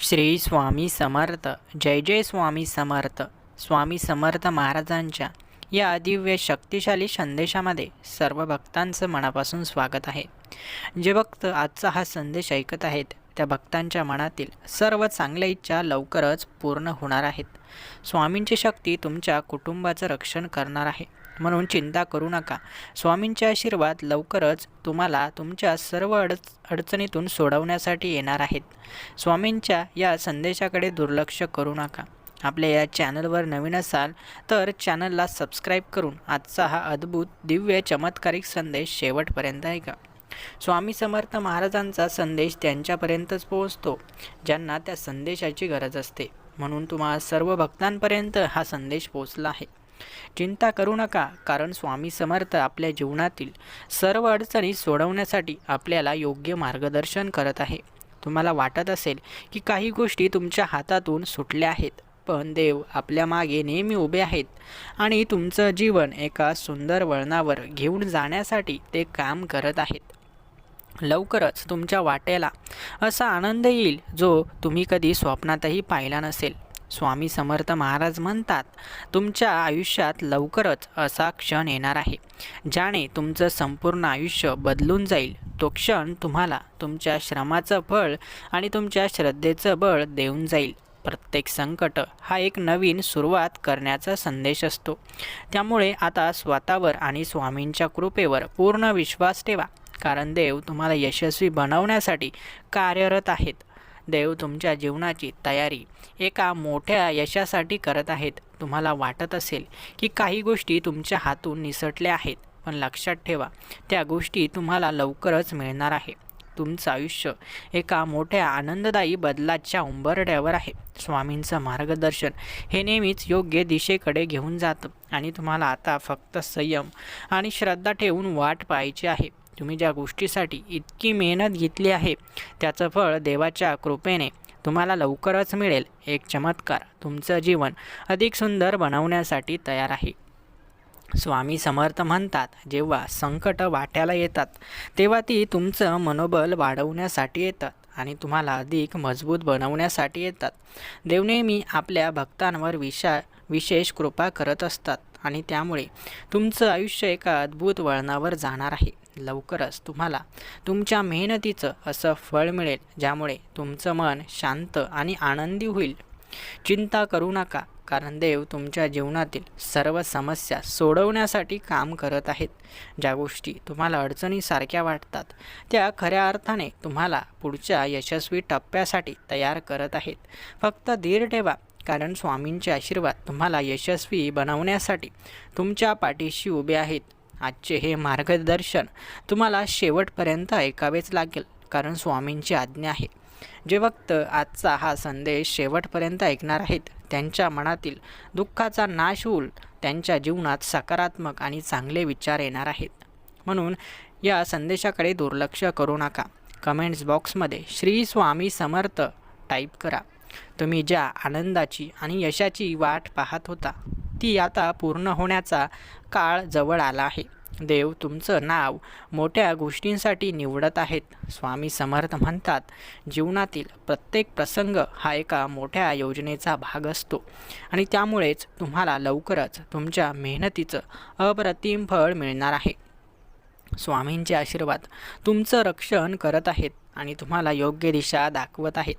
श्री स्वामी समर्थ. जय जय स्वामी समर्थ. स्वामी समर्थ महाराजांच्या या दिव्य शक्तिशाली संदेशामध्ये सर्व भक्तांचं मनापासून स्वागत आहे. जे भक्त आजचा हा संदेश ऐकत आहेत त्या भक्तांच्या मनातील सर्व चांगल्या इच्छा लवकरच पूर्ण होणार आहेत. स्वामींची शक्ती तुमच्या कुटुंबाचं रक्षण करणार आहे. म्हणून चिंता करू नका. स्वामींचे आशीर्वाद लवकरच तुम्हाला तुमच्या सर्व अडच अडचणीतून सोडवण्यासाठी येणार आहेत. स्वामींच्या या संदेशाकडे दुर्लक्ष करू नका. आपल्या या चॅनलवर नवीन असाल तर चॅनलला सबस्क्राईब करून आजचा हा अद्भुत दिव्य चमत्कारिक संदेश शेवटपर्यंत ऐका. स्वामी समर्थ महाराजांचा संदेश त्यांच्यापर्यंतच पोहोचतो ज्यांना त्या संदेशाची गरज असते. म्हणून तुम्हा सर्व भक्तांपर्यंत हा संदेश पोहोचला आहे. चिंता करू नका कारण स्वामी समर्थ आपल्या जीवनातील सर्व अडचणी सोडवण्यासाठी आपल्याला योग्य मार्गदर्शन करत आहे. तुम्हाला वाटत असेल की काही गोष्टी तुमच्या हातातून सुटल्या आहेत पण देव आपल्या मागे नेहमी उभे आहेत आणि तुमचं जीवन एका सुंदर वळणावर घेऊन जाण्यासाठी ते काम करत आहेत. लवकरच तुमच्या वाट्याला असा आनंद येईल जो तुम्ही कधी स्वप्नातही पाहिला नसेल. स्वामी समर्थ महाराज म्हणतात तुमच्या आयुष्यात लवकरच असा क्षण येणार आहे ज्याने तुमचं संपूर्ण आयुष्य बदलून जाईल. तो क्षण तुम्हाला तुमच्या श्रमाचं फळ आणि तुमच्या श्रद्धेचं बळ देऊन जाईल. प्रत्येक संकट हा एक नवीन सुरुवात करण्याचा संदेश असतो. त्यामुळे आता स्वतःवर आणि स्वामींच्या कृपेवर पूर्ण विश्वास ठेवा कारण देव तुम्हाला यशस्वी बनवण्यासाठी कार्यरत आहेत. देव तुमच्या जीवनाची तयारी एका मोठ्या यशासाठी करत आहेत. तुम्हाला वाटत असेल की काही गोष्टी तुमच्या हातून निसटल्या आहेत पण लक्षात ठेवा त्या गोष्टी तुम्हाला लवकरच मिळणार आहे. तुमचं आयुष्य एका मोठ्या आनंददायी बदलाच्या उंबरड्यावर आहे. स्वामींचं मार्गदर्शन हे नेहमीच योग्य दिशेकडे घेऊन जातं आणि तुम्हाला आता फक्त संयम आणि श्रद्धा ठेवून वाट पाहायची आहे. तुम्ही ज्या गोष्टीसाठी इतकी मेहनत घेतली आहे त्याचं फळ देवाच्या कृपेने तुम्हाला लवकरच मिळेल. एक चमत्कार तुमचं जीवन अधिक सुंदर बनवण्यासाठी तयार आहे. स्वामी समर्थ म्हणतात जेव्हा संकट वाट्याला येतात तेव्हा ती तुमचं मनोबल वाढवण्यासाठी येतात आणि तुम्हाला अधिक मजबूत बनवण्यासाठी येतात. देव नेहमी आपल्या भक्तांवर विशा विशेष कृपा करत असतात आणि त्यामुळे तुमचं आयुष्य एका अद्भुत वळणावर जाणार आहे. लवकरच तुम्हाला. तुमच्या मेहनतीचं असं फळ मिळेल ज्यामुळे तुमचं मन शांत आणि आनंदी होईल. चिंता करू नका कारण देव तुमच्या जीवनातील सर्व समस्या सोडवण्यासाठी काम करत आहेत. ज्या गोष्टी तुम्हाला अडचणीसारख्या वाटतात त्या खऱ्या अर्थाने तुम्हाला पुढच्या यशस्वी टप्प्यासाठी तयार करत आहेत. फक्त धीर ठेवा कारण स्वामींचे आशीर्वाद तुम्हाला यशस्वी बनवण्यासाठी तुमच्या पाठीशी उभे आहेत. आजचे हे मार्गदर्शन तुम्हाला शेवटपर्यंत ऐकावेच लागेल कारण स्वामींची आज्ञा आहे. जे भक्त आजचा हा संदेश शेवटपर्यंत ऐकणार आहेत त्यांच्या मनातील दुःखाचा नाश होईल त्यांच्या जीवनात सकारात्मक आणि चांगले विचार येणार आहेत. म्हणून या संदेशाकडे दुर्लक्ष करू नका. कमेंट्स बॉक्समध्ये श्री स्वामी समर्थ टाईप करा. तुम्ही ज्या आनंदाची आणि यशाची वाट पाहत होता ती आता पूर्ण होण्याचा काळ जवळ आला आहे. देव तुमचं नाव मोठ्या गोष्टींसाठी निवडत आहेत. स्वामी समर्थ म्हणतात जीवनातील प्रत्येक प्रसंग हा एका मोठ्या योजनेचा भाग असतो आणि त्यामुळेच तुम्हाला लवकरच तुमच्या मेहनतीचं अप्रतिम फळ मिळणार आहे. स्वामींचे आशीर्वाद. तुमचं रक्षण करत आहेत आणि तुम्हाला योग्य दिशा दाखवत आहेत.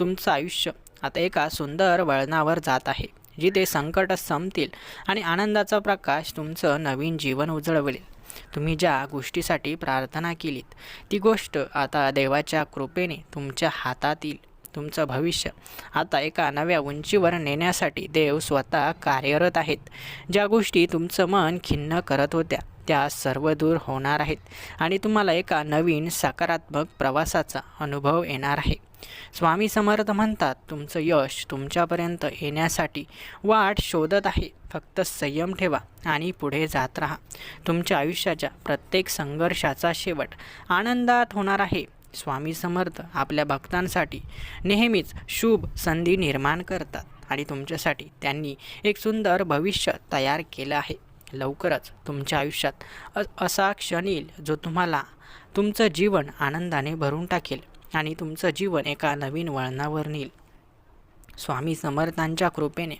तुमचं आयुष्य आता एका सुंदर वळणावर जात आहे जिथे संकट संपतील आणि आनंदाचा प्रकाश तुमचं नवीन जीवन उजळवेल. तुम्ही ज्या गोष्टीसाठी प्रार्थना केलीत ती गोष्ट आता देवाच्या कृपेने तुमच्या हातात येईल तुमचं भविष्य आता एका नव्या उंचीवर नेण्यासाठी देव स्वतः कार्यरत आहेत. ज्या गोष्टी तुमचं मन खिन्न करत होत्या त्या सर्व दूर होणार आहेत आणि तुम्हाला एका नवीन सकारात्मक प्रवासाचा अनुभव येणार आहे. स्वामी समर्थ म्हणतात तुमचं यश तुमच्यापर्यंत येण्यासाठी वाट शोधत आहे. फक्त संयम ठेवा आणि पुढे जात राहा. तुमच्या आयुष्याच्या प्रत्येक संघर्षाचा शेवट आनंदात होणार आहे. स्वामी समर्थ आपल्या भक्तांसाठी नेहमीच शुभ संधी निर्माण करतात आणि तुमच्यासाठी त्यांनी एक सुंदर भविष्य तयार केलं आहे. लवकरच तुमच्या आयुष्यात असा क्षण येईल जो तुम्हाला तुमचं जीवन आनंदाने भरून टाकेल आणि तुमचं जीवन एका नवीन वळणावर नेईल. स्वामी समर्थांच्या कृपेने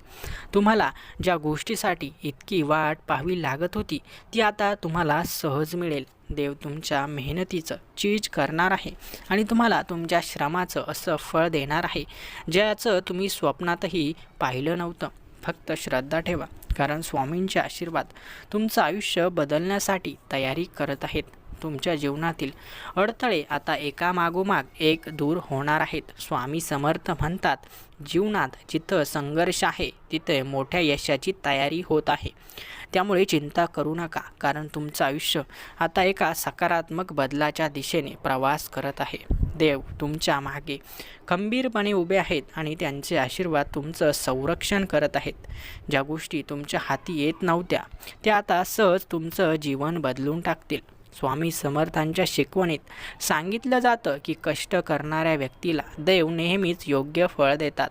तुम्हाला ज्या गोष्टीसाठी इतकी वाट पाहावी लागत होती ती आता तुम्हाला सहज मिळेल. देव तुमच्या मेहनतीचं चीज करणार आहे आणि तुम्हाला तुमच्या श्रमाचं असं फळ देणार आहे ज्याचं तुम्ही स्वप्नातही पाहिलं नव्हतं. फक्त श्रद्धा ठेवा. कारण स्वामींचे आशीर्वाद तुमचं आयुष्य बदलण्यासाठी तयारी करत आहेत. तुमच्या जीवनातील अडथळे आता एकामागोमाग एक दूर होणार आहेत. स्वामी समर्थ म्हणतात जीवनात जिथं संघर्ष आहे तिथे मोठ्या यशाची तयारी होत आहे. त्यामुळे चिंता करू नका कारण तुमचं आयुष्य आता एका सकारात्मक बदलाच्या दिशेने प्रवास करत आहे. देव तुमच्या मागे खंबीरपणे उभे आहेत आणि त्यांचे आशीर्वाद तुमचं संरक्षण करत आहेत. ज्या गोष्टी तुमच्या हाती येत नव्हत्या त्या आता सहज तुमचं जीवन बदलून टाकतील. स्वामी समर्थांच्या शिकवणीत सांगितलं जातं की कष्ट करणाऱ्या व्यक्तीला देव नेहमीच योग्य फळ देतात.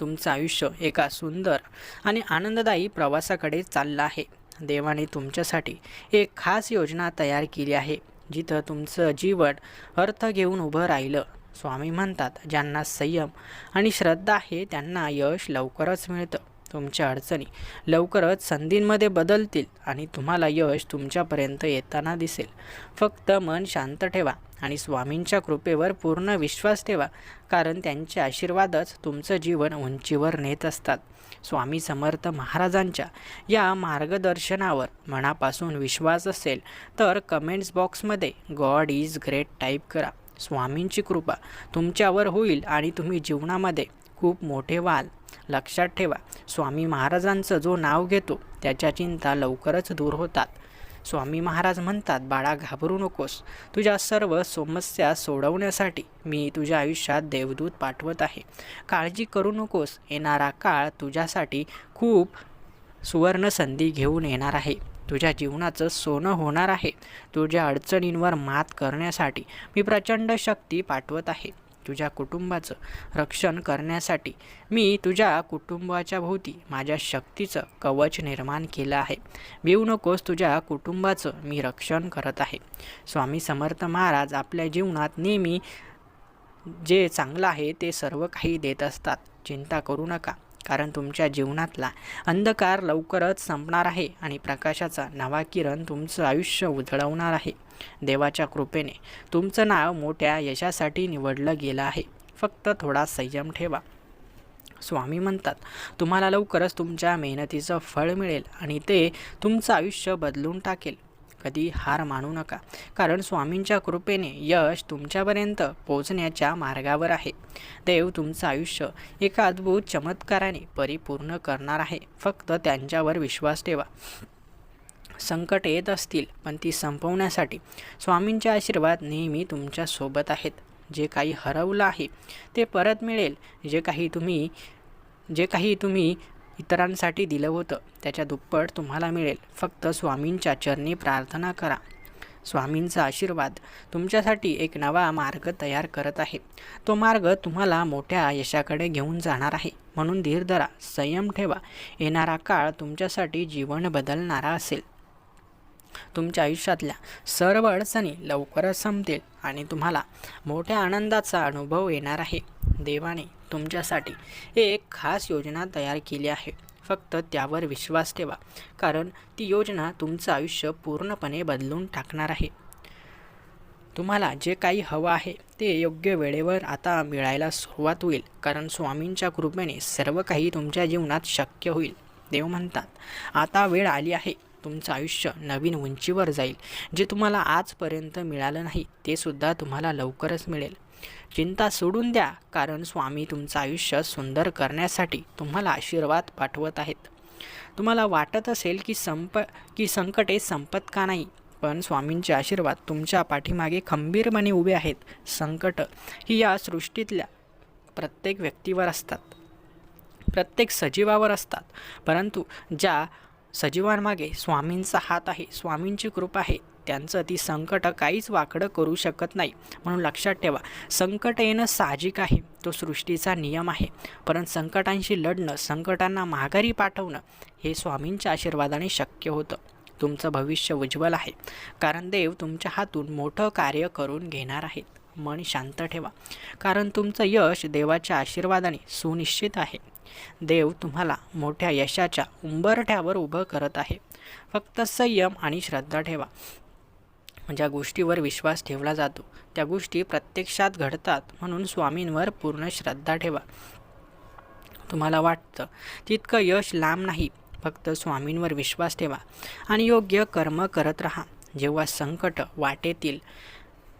तुमचं आयुष्य एका सुंदर आणि आनंददायी प्रवासाकडे चाललं आहे. देवाने तुमच्यासाठी एक खास योजना तयार केली आहे जिथं तुमचं जीवन अर्थ घेऊन उभं राहिलं. स्वामी म्हणतात ज्यांना संयम आणि श्रद्धा आहे त्यांना यश लवकरच मिळतं. तुमच्या अडचणी लवकरच संधींमध्ये बदलतील आणि तुम्हाला यश तुमच्यापर्यंत येताना दिसेल. फक्त मन शांत ठेवा आणि स्वामींच्या कृपेवर पूर्ण विश्वास ठेवा कारण त्यांचे आशीर्वादच तुमचं जीवन उंचीवर नेत असतात. स्वामी समर्थ महाराजांच्या या मार्गदर्शनावर मनापासून विश्वास असेल तर कमेंट्स बॉक्समध्ये गॉड इज ग्रेट टाईप करा. स्वामींची कृपा तुमच्यावर होईल आणि तुम्ही जीवनामध्ये खूप मोठे व्हाल लक्षात ठेवा स्वामी महाराजांचं जो नाव घेतो त्याच्या चिंता लवकरच दूर होतात. स्वामी महाराज म्हणतात बाळा घाबरू नकोस. तुझ्या सर्व समस्या सोडवण्यासाठी मी तुझ्या आयुष्यात देवदूत पाठवत आहे. काळजी करू नकोस. येणारा काळ तुझ्यासाठी खूप सुवर्ण संधी घेऊन येणार आहे. तुझ्या जीवनाचं सोनं होणार आहे. तुझ्या अडचणींवर मात करण्यासाठी मी प्रचंड शक्ती पाठवत आहे. तुझ्या कुटुंबाचं रक्षण करण्यासाठी. मी तुझ्या कुटुंबाच्या भोवती माझ्या शक्तीचं कवच निर्माण केलं आहे. भिवू नकोस तुझ्या कुटुंबाचं मी रक्षण करत आहे. स्वामी समर्थ महाराज आपल्या जीवनात नेहमी जे चांगलं आहे ते सर्व काही देत असतात. चिंता करू नका. कारण तुमच्या जीवनातला अंधकार लवकरच संपणार आहे आणि प्रकाशाचा नवा किरण तुमचं आयुष्य उजळवणार आहे. देवाच्या कृपेने तुमचं नाव मोठ्या यशासाठी निवडलं गेलं आहे. फक्त थोडा संयम ठेवा. स्वामी म्हणतात तुम्हाला लवकरच तुमच्या मेहनतीचं फळ मिळेल आणि ते तुमचं आयुष्य बदलून टाकेल. कधी हार मानू नका. कारण स्वामींच्या कृपेने यश तुमच्यापर्यंत पोचण्याच्या मार्गावर आहे. देव तुमचं आयुष्य एका अद्भुत चमत्काराने परिपूर्ण करणार आहे. फक्त त्यांच्यावर विश्वास ठेवा. संकट येत असतील पण ती संपवण्यासाठी स्वामींचे आशीर्वाद नेहमी तुमच्यासोबत आहेत. जे काही हरवलं आहे ते परत मिळेल. जे काही तुम्ही जे काही तुम्ही इतरांसाठी दिलं होतं. त्याच्या दुप्पट तुम्हाला मिळेल. फक्त स्वामींच्या चरणी प्रार्थना करा. स्वामींचा आशीर्वाद तुमच्यासाठी एक नवा मार्ग तयार करत आहे. तो मार्ग तुम्हाला मोठ्या यशाकडे घेऊन जाणार आहे. म्हणून धीर धरा संयम ठेवा. येणारा काळ तुमच्यासाठी जीवन बदलणारा असेल. तुमच्या आयुष्यातल्या सर्व अडचणी लवकरच संपतील आणि तुम्हाला मोठ्या आनंदाचा अनुभव येणार आहे. देवाने तुमच्यासाठी एक खास योजना तयार केली आहे. फक्त त्यावर विश्वास ठेवा कारण ती योजना तुमचं आयुष्य पूर्णपणे बदलून टाकणार आहे. तुम्हाला जे काही हवं आहे ते योग्य वेळेवर आता मिळायला सुरुवात होईल कारण स्वामींच्या कृपेने सर्व काही तुमच्या जीवनात शक्य होईल. देव म्हणतात आता वेळ आली आहे तुमचं आयुष्य नवीन उंचीवर जाईल. जे तुम्हाला आजपर्यंत मिळालं नाही ते सुद्धा तुम्हाला लवकरच मिळेल. चिंता सोडून द्या कारण स्वामी तुमचं आयुष्य सुंदर करण्यासाठी तुम्हाला आशीर्वाद पाठवत आहेत. तुम्हाला वाटत असेल की संप की संकटे संपत का नाही पण स्वामींचे आशीर्वाद तुमच्या पाठीमागे खंबीरपणे उभे आहेत. संकट ही या सृष्टीतल्या प्रत्येक व्यक्तीवर असतात. प्रत्येक सजीवावर असतात. परंतु ज्या सजीवांमागे स्वामींचा हात आहे स्वामींची कृपा आहे त्यांचं ती संकट काहीच वाकडं करू शकत नाही. म्हणून लक्षात ठेवा संकट येणं साहजिक आहे तो सृष्टीचा नियम आहे. परंतु संकटांशी लढणं संकटांना माघारी पाठवणं हे स्वामींच्या आशीर्वादाने शक्य होतं. तुमचं भविष्य उज्ज्वल आहे. कारण देव तुमच्या हातून मोठं कार्य करून घेणार आहेत. मन शांत ठेवा. कारण तुमचं यश देवाच्या आशीर्वादाने सुनिश्चित आहे. देव तुम्हाला मोठ्या यशाच्या उंबरठ्यावर उभं करत आहे. फक्त संयम आणि श्रद्धा ठेवा. ज्या गोष्टीवर विश्वास ठेवला जातो त्या गोष्टी प्रत्यक्षात घडतात म्हणून स्वामींवर पूर्ण श्रद्धा ठेवा. तुम्हाला वाटतं तितकं यश लांब नाही फक्त स्वामींवर विश्वास ठेवा आणि योग्य कर्म करत राहा. जेव्हा संकट वाटेतील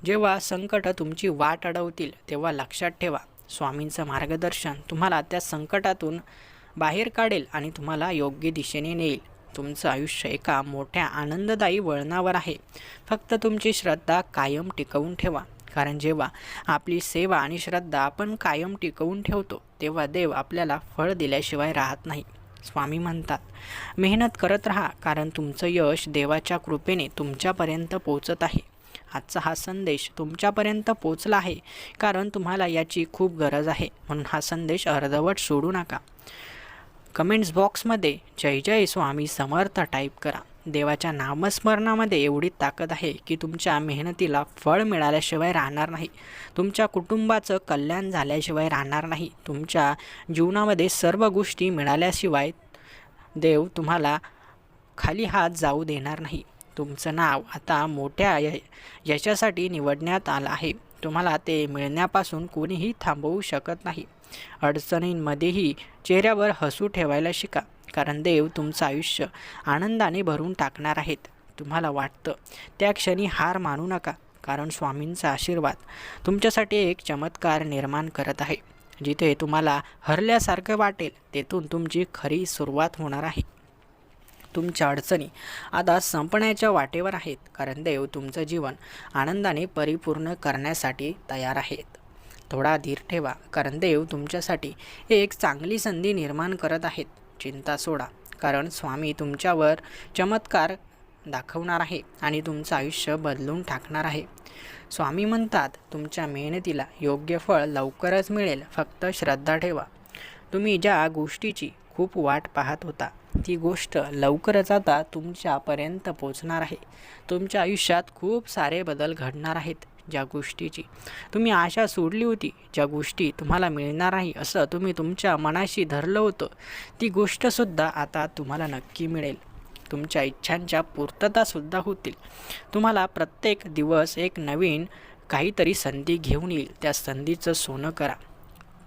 जेव्हा संकट तुमची वाट अडवतील तेव्हा लक्षात ठेवा स्वामींचं मार्गदर्शन तुम्हाला त्या संकटातून बाहेर काढेल आणि तुम्हाला योग्य दिशेने नेईल. तुमचं आयुष्य एका मोठ्या आनंददायी वळणावर आहे. फक्त तुमची श्रद्धा कायम टिकवून ठेवा. कारण जेव्हा आपली सेवा आणि श्रद्धा आपण कायम टिकवून ठेवतो तेव्हा देव आपल्याला फळ दिल्याशिवाय राहत नाही. स्वामी म्हणतात मेहनत करत राहा कारण तुमचं यश देवाच्या कृपेने तुमच्यापर्यंत पोचत आहे. आजचा हा संदेश तुमच्यापर्यंत पोचला आहे कारण तुम्हाला याची खूप गरज आहे. म्हणून हा संदेश अर्धवट सोडू नका. कमेंट्स बॉक्समध्ये जय जय स्वामी समर्थ टाईप करा. देवाच्या नामस्मरणामध्ये एवढी ताकद आहे की तुमच्या मेहनतीला फळ मिळाल्याशिवाय राहणार नाही. तुमच्या कुटुंबाचं कल्याण झाल्याशिवाय राहणार नाही. तुमच्या जीवनामध्ये सर्व गोष्टी मिळाल्याशिवाय देव तुम्हाला खाली हात जाऊ देणार नाही. तुमचं नाव आता मोठ्या य यशासाठी निवडण्यात आलं आहे. तुम्हाला ते मिळण्यापासून कोणीही थांबवू शकत नाही. अडचणींमध्येही चेहऱ्यावर हसू ठेवायला शिका कारण देव तुमचं आयुष्य आनंदाने भरून टाकणार आहेत. तुम्हाला वाटतं त्या क्षणी हार मानू नका कारण स्वामींचा आशीर्वाद तुमच्यासाठी एक चमत्कार निर्माण करत आहे. जिथे तुम्हाला हरल्यासारखं वाटेल तेथून तुमची खरी सुरुवात होणार आहे. तुमच्या अडचणी आता संपण्याच्या वाटेवर आहेत कारण देव तुमचं जीवन आनंदाने परिपूर्ण करण्यासाठी तयार आहेत. थोडा धीर ठेवा कारण देव तुमच्यासाठी एक चांगली संधी निर्माण करत आहेत. चिंता सोडा कारण स्वामी तुमच्यावर चमत्कार दाखवणार आहे आणि तुमचं आयुष्य बदलून टाकणार आहे. स्वामी म्हणतात तुमच्या मेहनतीला योग्य फळ लवकरच मिळेल फक्त श्रद्धा ठेवा. तुम्ही ज्या गोष्टीची खूप वाट पाहत होता. ती गोष्ट लवकरच आता तुमच्यापर्यंत पोचणार आहे. तुमच्या आयुष्यात खूप सारे बदल घडणार आहेत ज्या गोष्टीची. तुम्ही आशा सोडली होती ज्या गोष्टी तुम्हाला मिळणार नाही असं तुम्ही तुमच्या मनाशी धरलं होतं. ती गोष्टसुद्धा आता तुम्हाला नक्की मिळेल. तुमच्या इच्छांच्या पूर्ततासुद्धा होतील. तुम्हाला प्रत्येक दिवस एक नवीन काहीतरी संधी घेऊन येईल. त्या संधीचं सोनं करा.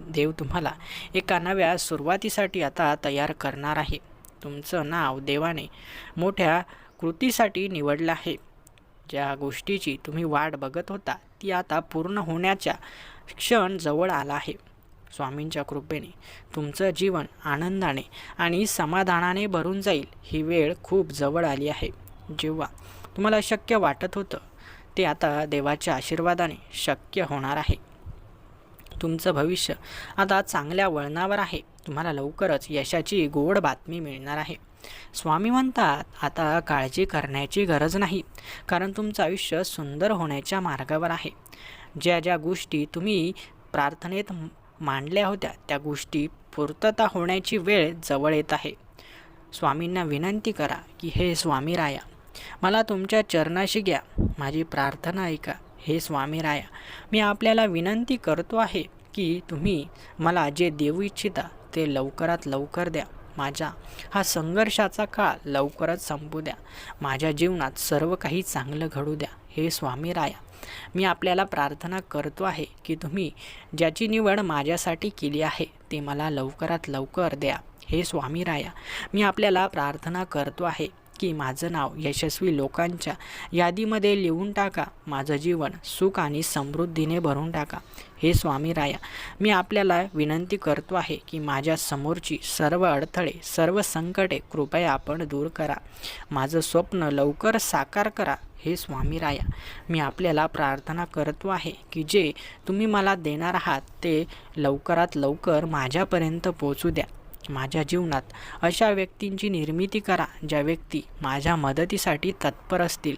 देव तुम्हाला एका नव्या सुरुवातीसाठी आता तयार करणार आहे. तुमचं नाव देवाने मोठ्या कृतीसाठी निवडलं आहे. ज्या गोष्टीची तुम्ही वाट बघत होता ती आता पूर्ण होण्याच्या क्षण जवळ आला आहे. स्वामींच्या कृपेने तुमचं जीवन आनंदाने आणि समाधानाने भरून जाईल ही वेळ खूप जवळ आली आहे. जेव्हा तुम्हाला शक्य वाटत होतं ते आता देवाच्या आशीर्वादाने शक्य होणार आहे. तुमचं भविष्य आता चांगल्या वळणावर आहे. तुम्हाला लवकरच यशाची गोड बातमी मिळणार आहे. स्वामी म्हणतात आता काळजी करण्याची गरज नाही कारण तुमचं आयुष्य सुंदर होण्याच्या मार्गावर आहे. ज्या ज्या गोष्टी तुम्ही प्रार्थनेत मांडल्या होत्या त्या गोष्टी पूर्तता होण्याची वेळ जवळ येत आहे. स्वामींना विनंती करा की हे स्वामी राया मला तुमच्या चरणाशी घ्या. माझी प्रार्थना ऐका. हे स्वामी राया मी आपल्याला विनंती करतो आहे की तुम्ही मला जे देऊ इच्छिता ते लवकरात लवकर द्या. माझ्या हा संघर्षाचा काळ लवकरच संपू द्या. माझ्या जीवनात सर्व काही चांगलं घडू द्या. हे स्वामी राया मी आपल्याला प्रार्थना करतो आहे की तुम्ही ज्याची निवड माझ्यासाठी केली आहे ते मला लवकरात लवकर द्या. हे स्वामी राया मी आपल्याला प्रार्थना करतो आहे की माझं नाव यशस्वी लोकांच्या यादीमध्ये लिहून टाका. माझं जीवन सुख आणि समृद्धीने भरून टाका. हे स्वामी राया मी आपल्याला विनंती करतो आहे की माझ्या समोरची सर्व अडथळे सर्व संकटे कृपया आपण दूर करा. माझं स्वप्न लवकर साकार करा हे स्वामी राया मी आपल्याला प्रार्थना करतो आहे की जे तुम्ही मला देणार आहात ते लवकरात लवकर माझ्यापर्यंत पोचू द्या. माझ्या जीवनात अशा व्यक्तींची निर्मिती करा ज्या व्यक्ती माझ्या मदतीसाठी तत्पर असतील.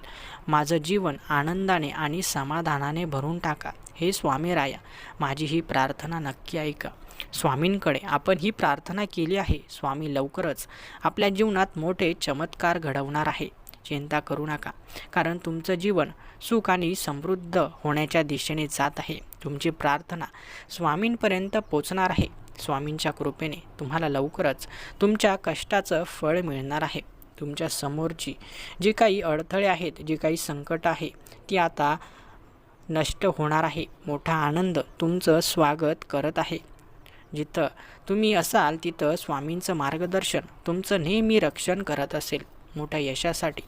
माझं जीवन आनंदाने आणि समाधानाने भरून टाका. हे स्वामी राया माझी ही प्रार्थना नक्की ऐका. स्वामींकडे आपण ही प्रार्थना केली आहे. स्वामी लवकरच आपल्या जीवनात मोठे चमत्कार घडवणार आहे. चिंता करू नका कारण तुमचं जीवन सुख आणि समृद्ध होण्याच्या दिशेने जात आहे. तुमची प्रार्थना स्वामींपर्यंत पोचणार आहे. स्वामींच्या कृपेने तुम्हाला लवकरच तुमच्या कष्टाचं फळ मिळणार आहे. तुमच्या समोरची जी काही अडथळे आहेत जी काही संकट आहे ती आता नष्ट होणार आहे. मोठा आनंद तुमचं स्वागत करत आहे. जिथं तुम्ही असाल तिथं स्वामींचं मार्गदर्शन तुमचं नेहमी रक्षण करत असेल. मोठ्या यशासाठी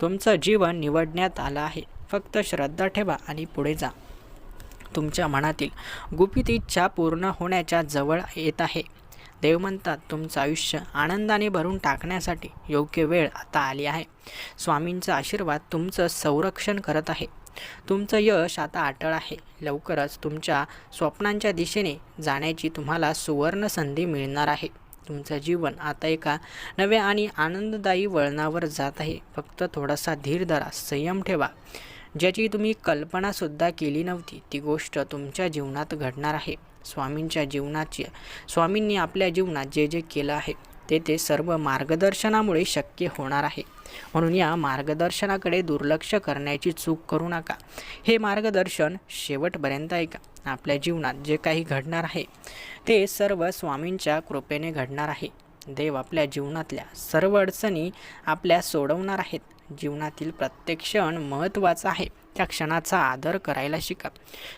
तुमचं जीवन निवडण्यात आलं आहे. फक्त श्रद्धा ठेवा आणि पुढे जा. तुमच्या मनातील गुपित इच्छा पूर्ण होण्याच्या जवळ येत आहे. देव म्हणतात तुमचं आयुष्य आनंदाने भरून टाकण्यासाठी योग्य वेळ आता आली आहे. स्वामींचा आशीर्वाद तुमचं संरक्षण करत आहे. तुमचं यश आता अटळ आहे. लवकरच तुमच्या स्वप्नांच्या दिशेने जाण्याची तुम्हाला सुवर्ण संधी मिळणार आहे. तुमचं जीवन आता एका नव्या आणि आनंददायी वळणावर जात आहे. फक्त थोडासा धीर धरा संयम ठेवा. ज्याची तुम्ही कल्पनासुद्धा केली नव्हती ती गोष्ट तुमच्या जीवनात घडणार आहे. स्वामींच्या जीवनाची स्वामींनी आपल्या जीवनात जे जे केलं आहे ते ते सर्व मार्गदर्शनामुळे शक्य होणार आहे. म्हणून या मार्गदर्शनाकडे दुर्लक्ष करण्याची चूक करू नका. हे मार्गदर्शन शेवटपर्यंत ऐका. आपल्या जीवनात जे काही घडणार आहे ते सर्व स्वामींच्या कृपेने घडणार आहे. देव आपल्या जीवनातल्या सर्व अडचणी आपल्या सोडवणार आहेत. जीवनातील प्रत्येक क्षण महत्त्वाचा आहे. त्या क्षणाचा आदर करायला शिका.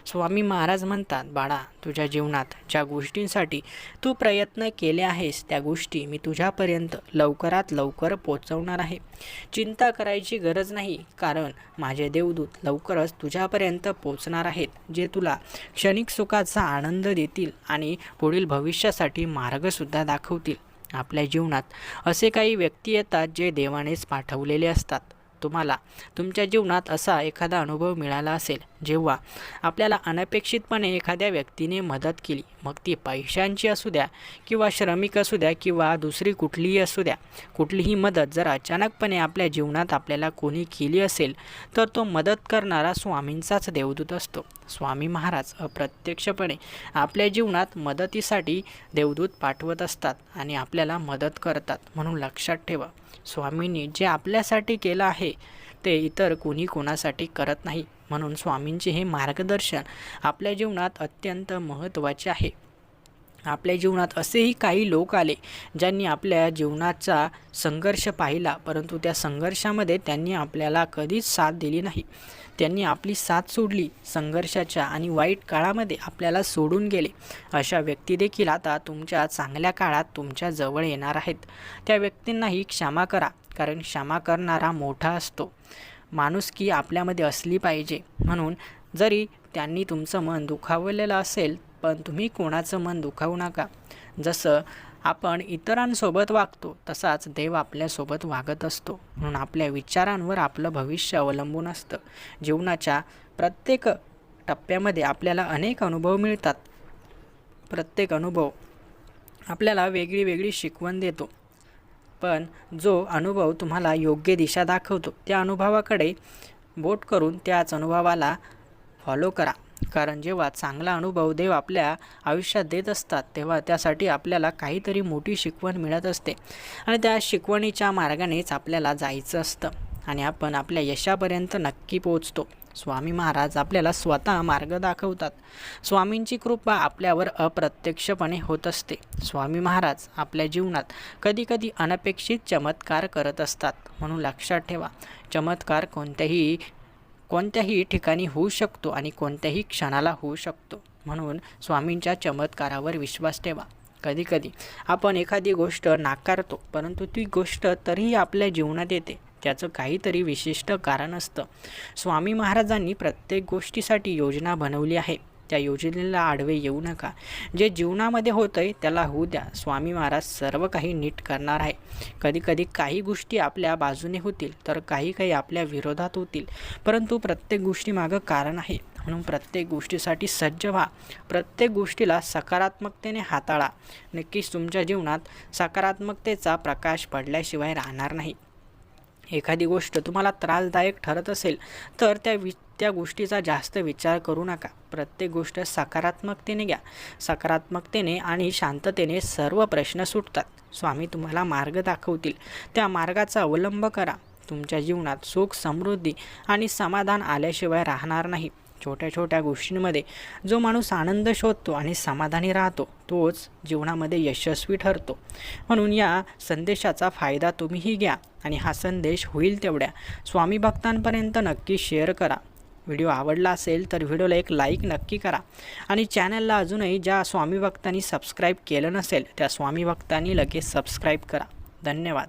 स्वामी महाराज म्हणतात बाळा तुझ्या जीवनात ज्या गोष्टींसाठी तू प्रयत्न केले आहेस त्या गोष्टी मी तुझ्यापर्यंत लवकरात लवकर पोचवणार आहे. चिंता करायची गरज नाही कारण माझे देवदूत लवकरच तुझ्यापर्यंत पोचणार आहेत जे तुला क्षणिक सुखाचा आनंद देतील आणि पुढील भविष्यासाठी मार्गसुद्धा दाखवतील. आपल्या जीवनात. असे काही व्यक्ती येतात जे देवानेच पाठवलेले असतात. तुम्हाला तुमच्या जीवनात असा एखादा अनुभव मिळाला असेल जेव्हा आपल्याला अनपेक्षितपणे एखाद्या व्यक्तीने मदत केली. मग ती पैशांची असू द्या किंवा श्रमिक असू द्या किंवा दुसरी कुठलीही असू द्या कुठलीही मदत जर अचानकपणे आपल्या जीवनात आपल्याला कोणी केली असेल तर तो मदत करणारा स्वामींचाच देवदूत असतो. स्वामी महाराज अप्रत्यक्षपणे आपल्या जीवनात मदतीसाठी देवदूत पाठवत असतात आणि आपल्याला मदत करतात म्हणून लक्षात ठेवा. स्वामींनी जे आपल्यासाठी केलं आहे ते इतर कोणी कोणासाठी करत नाही. म्हणून स्वामींचे हे मार्गदर्शन आपल्या जीवनात अत्यंत महत्त्वाचे आहे. आपल्या जीवनात असेही काही लोक आले ज्यांनी आपल्या जीवनाचा संघर्ष पाहिला परंतु त्या संघर्षामध्ये त्यांनी आपल्याला कधीच साथ दिली नाही. त्यांनी आपली साथ सोडली संघर्षाच्या आणि वाईट काळामध्ये आपल्याला सोडून गेले. अशा व्यक्ती देखील आता तुमच्या चांगल्या काळात तुमच्या जवळ येणार आहेत. त्या व्यक्तींनाही क्षमा करा कारण क्षमा करणारा मोठा असतो. माणुसकी आपल्यामध्ये असली पाहिजे. म्हणून जरी त्यांनी तुमचं मन दुखावलेलं असेल पण तुम्ही कोणाचं मन दुखावू नका. जसं आपण इतरांसोबत वागतो तसाच देव आपल्यासोबत वागत असतो. म्हणून आपल्या विचारांवर आपलं भविष्य अवलंबून असतं. जीवनाच्या प्रत्येक टप्प्यामध्ये आपल्याला अनेक अनुभव मिळतात. प्रत्येक अनुभव आपल्याला वेगळी वेगळी शिकवण देतो. पण जो अनुभव तुम्हाला योग्य दिशा दाखवतो त्या अनुभवाकडे बोट करून त्याच अनुभवाला फॉलो करा. कारण जेव्हा चांगला अनुभव देव आपल्या आयुष्यात देत असतात तेव्हा त्यासाठी आपल्याला काहीतरी मोठी शिकवण मिळत असते. आणि त्या शिकवणीच्या मार्गानेच आपल्याला जायचं असतं. आणि आपण आपल्या यशापर्यंत नक्की पोचतो स्वामी महाराज आपल्याला स्वतः मार्ग दाखवतात. स्वामींची कृपा आपल्यावर अप्रत्यक्षपणे होत असते. स्वामी महाराज आपल्या जीवनात कधीकधी अनपेक्षित चमत्कार करत असतात. म्हणून लक्षात ठेवा चमत्कार कोणत्याही कोणत्याही ठिकाणी होऊ शकतो आणि कोणत्याही क्षणाला होऊ शकतो. म्हणून स्वामींच्या चमत्कारावर विश्वास ठेवा. कधीकधी आपण एखादी गोष्ट नाकारतो परंतु ती गोष्ट तरीही आपल्या जीवनात येते. त्याचं काहीतरी विशिष्ट कारण असतं. स्वामी महाराजांनी प्रत्येक गोष्टीसाठी योजना बनवली आहे. त्या योजनेला आडवे येऊ नका. जे जीवनामध्ये होतं आहे त्याला होऊ द्या. स्वामी महाराज सर्व काही नीट करणार आहे. कधीकधी काही गोष्टी आपल्या बाजूने होतील तर काही काही आपल्या विरोधात होतील. परंतु प्रत्येक गोष्टीमागं कारण आहे. म्हणून प्रत्येक गोष्टीसाठी सज्ज व्हा. प्रत्येक गोष्टीला सकारात्मकतेने हाताळा. नक्कीच तुमच्या जीवनात सकारात्मकतेचा प्रकाश पडल्याशिवाय राहणार नाही. एखादी गोष्ट तुम्हाला त्रासदायक ठरत असेल तर त्या वि त्या गोष्टीचा जास्त विचार करू नका. प्रत्येक गोष्ट सकारात्मकतेने घ्या. सकारात्मकतेने आणि शांततेने सर्व प्रश्न सुटतात. स्वामी तुम्हाला मार्ग दाखवतील. त्या मार्गाचा अवलंब करा. तुमच्या जीवनात सुख समृद्धी आणि समाधान आल्याशिवाय राहणार नाही. छोट्या छोट्या गोष्टींमध्ये जो माणूस आनंद शोधतो आणि समाधानी राहतो तोच जीवनामध्ये यशस्वी ठरतो. म्हणून या संदेशाचा फायदा तुम्हीही घ्या आणि हा संदेश होईल तेवढ्या. स्वामी भक्तांपर्यंत नक्की शेअर करा. व्हिडिओ आवडला असेल तर व्हिडिओला एक लाईक नक्की करा. आणि चॅनलला अजूनही ज्या स्वामी भक्तांनी सबस्क्राईब केलं नसेल त्या स्वामी भक्तांनी लगेच सबस्क्राईब करा. धन्यवाद.